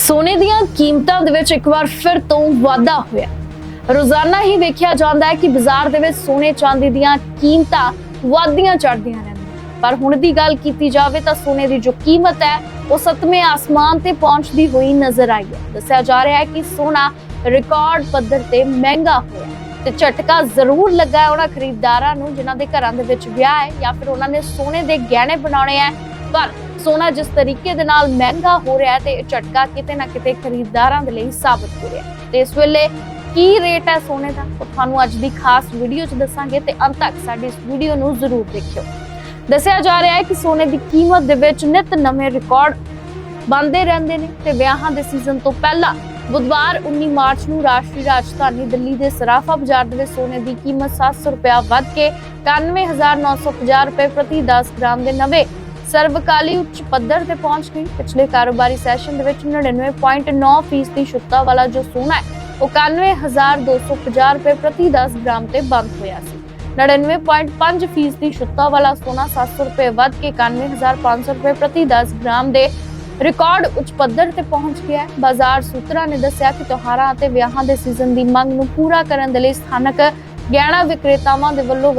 ਸੋਨੇ ਦੀਆਂ ਕੀਮਤਾਂ ਦੇ ਵਿੱਚ ਇੱਕ ਵਾਰ ਫਿਰ ਤੋਂ ਵਾਧਾ ਹੋਇਆ। ਰੋਜ਼ਾਨਾ ਹੀ ਵੇਖਿਆ ਜਾਂਦਾ ਹੈ ਕਿ ਬਾਜ਼ਾਰ ਦੇ ਵਿੱਚ ਸੋਨੇ ਚਾਂਦੀ ਦੀਆਂ ਕੀਮਤਾਂ ਵਾਧੀਆਂ ਚੜ੍ਹਦੀਆਂ ਰਹਿੰਦੀਆਂ ਪਰ ਹੁਣ ਦੀ ਗੱਲ ਕੀਤੀ ਜਾਵੇ ਤਾਂ ਸੋਨੇ ਦੀ ਜੋ ਕੀਮਤ ਹੈ, ਉਹ ਸੱਤਵੇਂ ਆਸਮਾਨ ਤੇ ਪਹੁੰਚਦੀ ਹੋਈ ਨਜ਼ਰ ਆਈ ਹੈ। ਦੱਸਿਆ ਜਾ ਰਿਹਾ ਹੈ ਕਿ ਸੋਨਾ ਰਿਕਾਰਡ ਪੱਧਰ ਤੇ ਮਹਿੰਗਾ ਹੋਇਆ ਤੇ ਝਟਕਾ ਜ਼ਰੂਰ ਲੱਗਾ ਹੈ ਉਹਨਾਂ ਖਰੀਦਦਾਰਾਂ ਨੂੰ, ਜਿਨ੍ਹਾਂ ਦੇ ਘਰਾਂ ਦੇ ਵਿੱਚ ਵਿਆਹ ਹੈ ਜਾਂ ਫਿਰ ਉਹਨਾਂ ਨੇ ਸੋਨੇ ਦੇ ਗਹਿਣੇ ਬਣਾਉਣੇ ਹੈ ਪਰ ਸੋਨਾ ਜਿਸ ਤਰੀਕੇ ਦੇ ਨਾਲ ਮਹਿੰਗਾ ਹੋ ਰਿਹਾ ਹੈ ਤੇ ਇਹ ਝਟਕਾ ਕਿਤੇ ਨਾ ਕਿਤੇ ਖਰੀਦਦਾਰਾਂ ਦੇ ਲਈ ਸਾਬਤ ਹੋ ਰਿਹਾ ਹੈ। ਤੇ ਇਸ ਵੇਲੇ ਕੀ ਰੇਟ ਹੈ ਸੋਨੇ ਦਾ? ਉਹ ਤੁਹਾਨੂੰ ਅੱਜ ਦੀ ਖਾਸ ਵੀਡੀਓ 'ਚ ਦੱਸਾਂਗੇ ਤੇ ਅੰਤ ਤੱਕ ਸਾਡੀ ਇਸ ਵੀਡੀਓ ਨੂੰ ਜ਼ਰੂਰ ਦੇਖਿਓ। ਦੱਸਿਆ ਜਾ ਰਿਹਾ ਹੈ ਕਿ ਸੋਨੇ ਦੀ ਕੀਮਤ ਦੇ ਵਿੱਚ ਨਿਤ ਨਵੇਂ ਰਿਕਾਰਡ ਬਣਦੇ ਰਹਿੰਦੇ ਨੇ ਤੇ ਵਿਆਹਾਂ ਦੇ ਸੀਜ਼ਨ ਤੋਂ ਪਹਿਲਾਂ ਬੁੱਧਵਾਰ 19 ਮਾਰਚ ਨੂੰ ਰਾਸ਼ਟਰੀ ਰਾਜਧਾਨੀ ਦਿੱਲੀ ਦੇ ਸਰਾਫਾ ਬਾਜ਼ਾਰ ਦੇ ਵਿੱਚ ਸੋਨੇ ਦੀ ਕੀਮਤ 700 ਰੁਪਇਆ ਵੱਧ ਕੇ 91950 ਰੁਪਏ ਪ੍ਰਤੀ 10 ਗ੍ਰਾਮ ਦੇ ਨਵੇਂ ਸਰਵਕਾਲੀ ਉੱਚ ਪੱਧਰ ਤੇ ਪਹੁੰਚ ਗਈ। ਪਿਛਲੇ ਕਾਰੋਬਾਰੀ ਸੈਸ਼ਨ ਦੇ ਵਿੱਚ 99.9 ਫੀਸਦੀ ਸ਼ੁੱਧਤਾ ਵਾਲਾ ਜੋ ਸੋਨਾ ਹੈ, ਉਹ 91250 ਰੁਪਏ ਪ੍ਰਤੀ 10 ਗ੍ਰਾਮ ਤੇ ਬੰਦ ਹੋਇਆ ਸੀ। 99.5 ਫੀਸਦੀ ਸ਼ੁੱਧਤਾ ਵਾਲਾ ਸੋਨਾ 700 ਰੁਪਏ ਵੱਧ ਕੇ 91500 ਰੁਪਏ ਪ੍ਰਤੀ 10 ਗ੍ਰਾਮ ਦੇ ਰਿਕਾਰਡ ਉੱਚ ਪੱਧਰ ਤੇ ਪਹੁੰਚ ਗਿਆ ਹੈ। ਬਾਜ਼ਾਰ ਸੂਤਰਾਂ ਨੇ ਦੱਸਿਆ ਕਿ ਤਿਉਹਾਰਾਂ ਅਤੇ ਵਿਆਹਾਂ ਦੇ ਸੀਜ਼ਨ ਦੀ ਮੰਗ ਨੂੰ ਪੂਰਾ ਕਰਨ ਦੇ ਲਈ ਸਥਾਨਕ ਗਹਿਣਾ ਵਿਕਰੇਤਾਵਾਂ ਦੇ ਵੱਲੋਂ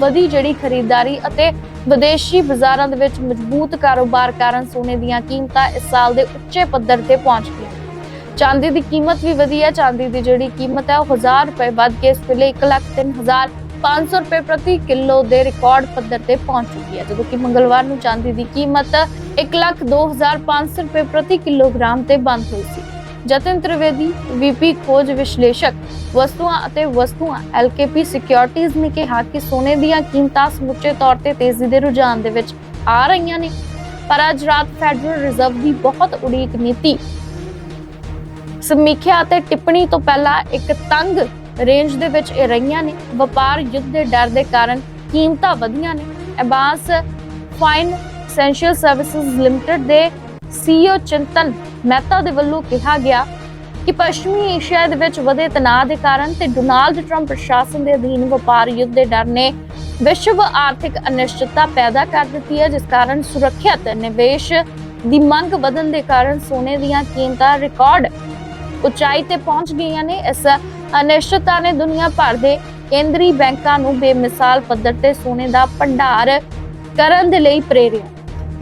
ਵਧੀ ਜਿਹੜੀ ਖਰੀਦਦਾਰੀ ਅਤੇ ਵਿਦੇਸ਼ੀ ਬਾਜ਼ਾਰਾਂ ਦੇ ਵਿੱਚ ਮਜ਼ਬੂਤ ਕਾਰੋਬਾਰ ਕਾਰਨ ਸੋਨੇ ਦੀਆਂ ਕੀਮਤਾਂ ਇਸ ਸਾਲ ਦੇ ਉੱਚੇ ਪੱਧਰ ਤੇ ਪਹੁੰਚ ਗਈਆਂ। ਚਾਂਦੀ ਦੀ ਕੀਮਤ ਵੀ ਵਧੀ ਹੈ। ਚਾਂਦੀ ਦੀ ਜਿਹੜੀ ਕੀਮਤ ਹੈ ਉਹ 1000 ਰੁਪਏ ਵੱਧ ਕੇ ਇਸ ਵੇਲੇ 1,03,500 ਰੁਪਏ ਪ੍ਰਤੀ ਕਿਲੋ ਦੇ ਰਿਕਾਰਡ ਪੱਧਰ ਤੇ ਪਹੁੰਚ ਚੁੱਕੀ ਹੈ। ਜਦੋਂ ਕਿ ਮੰਗਲਵਾਰ ਨੂੰ ਚਾਂਦੀ ਦੀ ਕੀਮਤ 1,02,500 ਰੁਪਏ ਪ੍ਰਤੀ ਕਿਲੋਗ੍ਰਾਮ ਤੇ ਬੰਦ ਹੋਈ ਸੀ। ਜਤਨ ਤ੍ਰਿਵੇਦੀ ਵੀਪੀ ਖੋਜ ਵਿਸ਼ਲੇਸ਼ਕ, ਵਸਤੂਆਂ ਅਤੇ ਵਸਤੂਆਂ ਐਲਕੇਪੀ ਸਿਕਿਉਰਿਟੀਜ਼ ਨੇ ਕਿਹਾ ਕਿ ਸੋਨੇ ਦੀਆਂ ਕੀਮਤਾਂ ਸਮੁੱਚੇ ਤੌਰ ਤੇ ਤੇਜ਼ੀ ਦੇ ਰੁਝਾਨ ਦੇ ਵਿੱਚ ਆ ਰਹੀਆਂ ਨੇ, ਪਰ ਅੱਜ ਰਾਤ ਫੈਡਰਲ ਰਿਜ਼ਰਵ ਦੀ ਬਹੁਤ ਉਡੀਕ ਨੀਤੀ। ਸਮੀਖਿਆ ਅਤੇ ਟਿੱਪਣੀ ਤੋਂ ਪਹਿਲਾਂ ਇੱਕ ਤੰਗ ਰੇਂਜ ਦੇ ਵਿੱਚ ਇਹ ਰਹੀਆਂ ਨੇ। ਵਪਾਰ ਯੁੱਧ ਦੇ ਡਰ ਦੇ ਕਾਰਨ ਕੀਮਤਾਂ ਵਧੀਆਂ ਨੇ। ਐਬਾਸ ਫਾਈਨ ਐਸੈਂਸ਼ੀਅਲ ਸਰਵਿਸਿਜ਼ ਲਿਮਟਿਡ ਦੇ ਸੀਈਓ ਚਿੰਤਨ ਮਹਿਤਾ ਦੇ ਵੱਲੋਂ ਕਿਹਾ ਗਿਆ ਕਿ ਪੱਛਮੀ ਏਸ਼ੀਆ ਦੇ ਵਿੱਚ ਵਧੇ ਤਣਾਅ ਦੇ ਕਾਰਨ ਤੇ ਡੋਨਾਲਡ ਟਰੰਪ ਪ੍ਰਸ਼ਾਸਨ ਦੇ ਅਧੀਨ ਵਪਾਰ ਯੁੱਧ ਦੇ ਡਰ ਨੇ ਵਿਸ਼ਵ ਆਰਥਿਕ ਅਨਿਸ਼ਚਿਤਤਾ ਪੈਦਾ ਕਰ ਦਿੱਤੀ ਹੈ, ਜਿਸ ਕਾਰਨ ਸੁਰੱਖਿਅਤ ਨਿਵੇਸ਼ ਦੀ ਮੰਗ ਵਧਣ ਦੇ ਕਾਰਨ ਸੋਨੇ ਦੀਆਂ ਕੀਮਤਾਂ ਰਿਕਾਰਡ ਉਚਾਈ ਤੇ ਪਹੁੰਚ ਗਈਆਂ ਨੇ। ਇਸ ਅਨਿਸ਼ਚਿਤਤਾ ਨੇ ਦੁਨੀਆ ਭਰ ਦੇ ਕੇਂਦਰੀ ਬੈਂਕਾਂ ਨੂੰ ਬੇਮਿਸਾਲ ਪੱਧਰ ਤੇ ਸੋਨੇ ਦਾ ਭੰਡਾਰ ਕਰਨ ਦੇ ਲਈ ਪ੍ਰੇਰਿਆ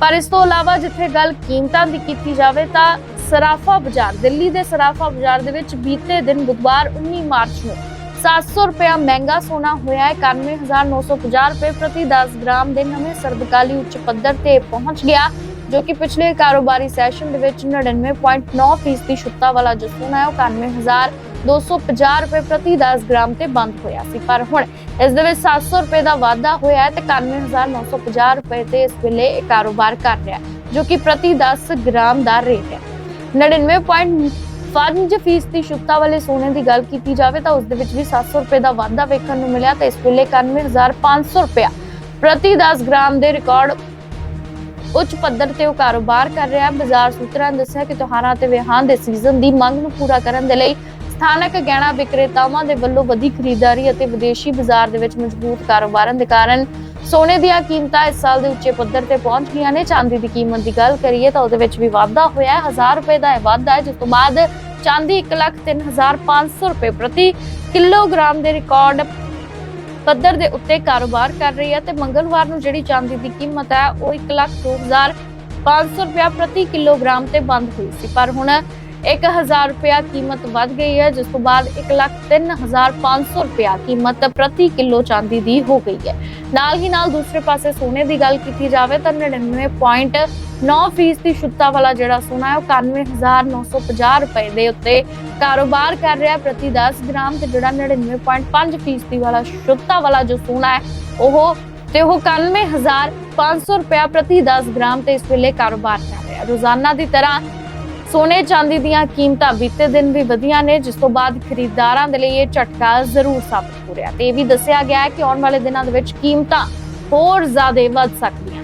ਪਰ ਇਸ ਤੋਂ ਇਲਾਵਾ ਜਿੱਥੇ ਗੱਲ ਕੀਮਤਾਂ ਦੀ ਕੀਤੀ ਜਾਵੇ ਤਾਂ ਸਰਾਫਾ ਬਾਜ਼ਾਰ, ਦਿੱਲੀ ਦੇ ਸਰਾਫਾ ਬਾਜ਼ਾਰ ਦੇ ਵਿੱਚ ਬੀਤੇ ਦਿਨ ਬੁੱਧਵਾਰ 19 ਮਾਰਚ ਨੂੰ 700 ਰੁਪਇਆ ਮਹਿੰਗਾ ਸੋਨਾ ਹੋਇਆ ਹੈ। 91950 ਰੁਪਏ ਪ੍ਰਤੀ 10 ਗ੍ਰਾਮ ਦੇ ਨਵੇਂ ਸਰਬਕਾਲੀ ਉੱਚ ਪੱਧਰ ਤੇ ਪਹੁੰਚ ਗਿਆ, ਜੋ ਕਿ ਪਿਛਲੇ ਕਾਰੋਬਾਰੀ ਸੈਸ਼ਨ ਦੇ ਵਿੱਚ 99.9 ਫੀਸਦੀ ਸ਼ੁੱਧਤਾ ਵਾਲਾ ਜੋ ਸੋਨਾ ਹੈ, ਉਹ 91250 ਰੁਪਏ ਪ੍ਰਤੀ 10 ਗ੍ਰਾਮ ਤੇ ਬੰਦ ਹੋਇਆ ਸੀ। ਪਰ ਹੁਣ ਇਸ ਦੇ ਵਿੱਚ 700 ਰੁਪਏ ਦਾ ਵਾਧਾ ਹੋਇਆ ਹੈ ਤੇ 91950 ਰੁਪਏ ਤੇ ਇਸ ਵੇਲੇ ਇਹ ਕਾਰੋਬਾਰ ਕਰ ਰਿਹਾ ਜੋ ਕਿ ਪ੍ਰਤੀ 10 ਗ੍ਰਾਮ ਦਾ ਰੇਟ ਹੈ। 99.5 ਫੀਸਦੀ ਸ਼ੁੱਧਤਾ ਵਾਲੇ ਸੋਨੇ ਦੀ ਗੱਲ ਕੀਤੀ ਜਾਵੇ ਤਾਂ ਉਸ ਦੇ ਵਿੱਚ ਵੀ 700 ਰੁਪਏ ਦਾ ਵਾਧਾ ਵੇਖਣ ਨੂੰ ਮਿਲਿਆ ਤੇ ਇਸ ਵੇਲੇ 91500 ਰੁਪਇਆ ਪ੍ਰਤੀ 10 ਗ੍ਰਾਮ ਦੇ ਰਿਕਾਰਡ ਉੱਚ ਪੱਧਰ ਤੇ ਉਹ ਕਾਰੋਬਾਰ ਕਰ ਰਿਹਾ ਹੈ। ਬਾਜ਼ਾਰ ਸੂਤਰਾਂ ਨੇ ਦੱਸਿਆ ਕਿ ਤਿਉਹਾਰਾਂ ਤੇ ਵਿਆਹਾਂ ਦੇ ਸੀਜ਼ਨ ਦੀ ਮੰਗ ਨੂੰ ਪੂਰਾ ਕਰਨ ਦੇ ਲਈ ਸਥਾਨਕ ਗਹਿਣਾ ਵਿਕਰੇਤਾਵਾਂ ਦੇ ਵੱਲੋਂ ਵਧੀ ਖਰੀਦਦਾਰੀ ਅਤੇ ਵਿਦੇਸ਼ੀ ਬਾਜ਼ਾਰ ਦੇ ਵਿੱਚ ਮਜ਼ਬੂਤ ਕਾਰੋਬਾਰਾਂ ਦੇ ਕਾਰਨ ਸੋਨੇ ਦੀਆਂ ਕੀਮਤਾਂ ਇਸ ਸਾਲ ਦੇ ਉੱਚੇ ਪੱਧਰ ਤੇ ਪਹੁੰਚ ਗਈਆਂ ਨੇ। ਚਾਂਦੀ ਦੀ ਕੀਮਤ ਦੀ ਗੱਲ ਕਰੀਏ ਤਾਂ ਉਹਦੇ ਵਿੱਚ ਵੀ ਵਾਧਾ ਹੋਇਆ ਹੈ। 1000 ਰੁਪਏ ਦਾ ਇਹ ਵਾਧਾ ਹੈ ਜਿਸ ਤੋਂ ਬਾਅਦ ਚਾਂਦੀ 1,03,500 ਰੁਪਏ ਪ੍ਰਤੀ ਕਿਲੋਗ੍ਰਾਮ ਦੇ ਰਿਕਾਰਡ ਪੱਧਰ ਦੇ ਉੱਤੇ ਕਾਰੋਬਾਰ ਕਰ ਰਹੀ ਹੈ ਤੇ ਮੰਗਲਵਾਰ ਨੂੰ ਜਿਹੜੀ ਚਾਂਦੀ ਦੀ ਕੀਮਤ ਹੈ ਉਹ 1,02,500 ਰੁਪਇਆ ਪ੍ਰਤੀ ਕਿਲੋਗ੍ਰਾਮ ਤੇ ਬੰਦ ਹੋਈ ਸੀ। ਪਰ ਹੁਣ 1000 ਰੁਪਇਆ ਕੀਮਤ ਵੱਧ ਗਈ ਹੈ ਜਿਸ ਤੋਂ ਬਾਅਦ 1,03,500 ਰੁਪਇਆ ਕੀਮਤ ਪ੍ਰਤੀ ਕਿਲੋ ਚਾਂਦੀ ਦੀ ਹੋ ਗਈ ਹੈ। ਨਾਲ ਹੀ ਨਾਲ ਦੂਸਰੇ ਪਾਸੇ ਸੋਨੇ ਦੀ ਗੱਲ ਕੀਤੀ ਜਾਵੇ ਤਾਂ 99.9 ਫੀਸਦੀ ਸ਼ੁੱਧਤਾ ਵਾਲਾ ਜਿਹੜਾ ਸੋਨਾ ਹੈ ਉਹ 91950 ਰੁਪਏ ਦੇ ਉੱਤੇ ਕਾਰੋਬਾਰ ਕਰ ਰਿਹਾ ਪ੍ਰਤੀ 10 ਗ੍ਰਾਮ ਤੇ ਜਿਹੜਾ 99.5 ਫੀਸਦੀ ਵਾਲਾ ਸ਼ੁੱਧਤਾ ਵਾਲਾ ਜੋ ਸੋਨਾ ਹੈ ਉਹ ਤੇ ਉਹ 91500 ਰੁਪਇਆ ਪ੍ਰਤੀ 10 ਗ੍ਰਾਮ ਤੇ ਇਸ ਵੇਲੇ ਕਾਰੋਬਾਰ ਕਰ ਰਿਹਾ ਰੋਜ਼ਾਨਾ ਦੀ ਤਰ੍ਹਾਂ ਸੋਨੇ ਚਾਂਦੀ ਦੀਆਂ ਕੀਮਤਾਂ ਬੀਤੇ ਦਿਨ ਵੀ ਵਧੀਆਂ ਨੇ, ਜਿਸ ਤੋਂ ਬਾਅਦ ਖਰੀਦਦਾਰਾਂ ਦੇ ਲਈ ਇਹ ਝਟਕਾ ਜ਼ਰੂਰ ਸਾਬਤ ਹੋ ਰਿਹਾ ਤੇ ਇਹ ਵੀ ਦੱਸਿਆ ਗਿਆ ਹੈ ਕਿ ਆਉਣ ਵਾਲੇ ਦਿਨਾਂ ਦੇ ਵਿੱਚ ਕੀਮਤਾਂ ਹੋਰ ਜ਼ਿਆਦਾ ਵੱਧ ਸਕਦੀਆਂ